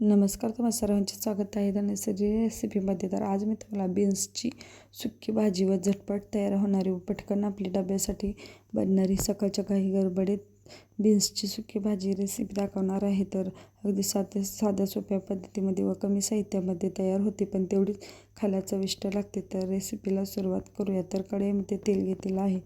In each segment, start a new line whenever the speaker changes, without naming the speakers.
नमस्कार तुम्हा सर्वांचे स्वागत आहे नैसर्गिक रेसिपीमध्ये. तर आज मी तुम्हाला बीन्सची सुकी भाजी व झटपट तयार होणारी पटकन आपली डब्यासाठी बनणारी सकाळच्या काही गडबडीत बीन्सची सुकी भाजी रेसिपी दाखवणार आहे. तर अगदी साध्या साध्या सोप्या पद्धतीमध्ये व कमी साहित्यामध्ये तयार होते पण तेवढीच खायला चविष्ट लागते. तर रेसिपीला सुरुवात करूया. तर कढईमध्ये तेल घेतलेलं आहे.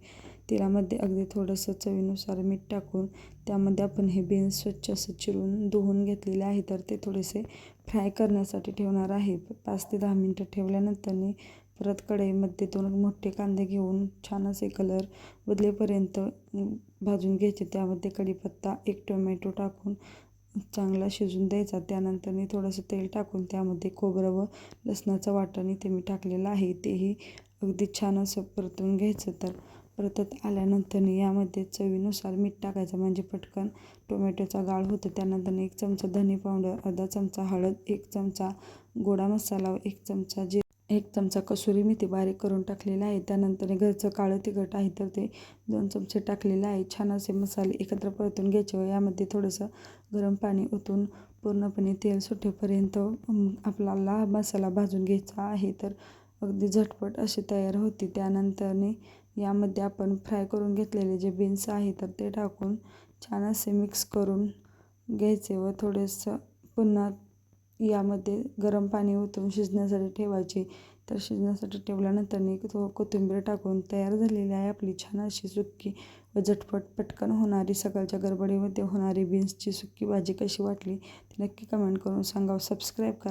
तेलामध्ये अगदी थोडंसं चवीनुसार मीठ टाकून त्यामध्ये आपण हे बीन्स स्वच्छ असं चिरून धुवून घेतलेले आहे. तर ते थोडेसे फ्राय करण्यासाठी ठेवणार आहे. पाच ते दहा मिनटं ठेवल्यानंतरने परत कढईमध्ये दोन मोठे कांदे घेऊन छान असे कलर बदलेपर्यंत भाजून घ्यायचे. त्यामध्ये कढीपत्ता एक टोमॅटो टाकून चांगला शिजून द्यायचा. त्यानंतरने थोडंसं तेल टाकून त्यामध्ये खोबरं व लसणाचं वाटण ते मी टाकलेलं आहे. तेही अगदी छान असं परतून घ्यायचं. तर परतत आल्यानंतर यामध्ये चवीनुसार मीठ टाकायचं. म्हणजे पटकन टोमॅटोचा गाळ होतो. त्यानंतर एक चमचा धने पावडर अर्धा चमचा हळद एक चमचा गोडा मसाला एक चमचा जे एक चमचा कसुरी मेथी बारीक करून टाकलेला आहे. त्यानंतर घरचं काळं तिखट आहे तर ते दोन चमचे टाकलेलं आहे. छान असे मसाले एकत्र परतून घ्यायचे व यामध्ये थोडंसं गरम पाणी ओतून पूर्णपणे तेल सुटेपर्यंत आपला मसाला भाजून घ्यायचा आहे तर अगदी झटपट अशी तयार होती. त्यानंतरने यामध्ये आपण फ्राय करून घेतलेले जे बीन्स आहे तर ते टाकून छान असे मिक्स करून घ्यायचे व थोडंसं पुन्हा यामध्ये गरम पाणी ओतून शिजण्यासाठी ठेवायचे. तर शिजण्यासाठी ठेवल्यानंतर थो कोथिंबीर टाकून तयार झालेली आहे आपली छान अशी सुक्की व झटपट पटकन होणारी सकाळच्या गडबडीमध्ये होणारी बीन्सची सुक्की भाजी कशी वाटली ती नक्की कमेंट करून सांगा सबस्क्राईब करा.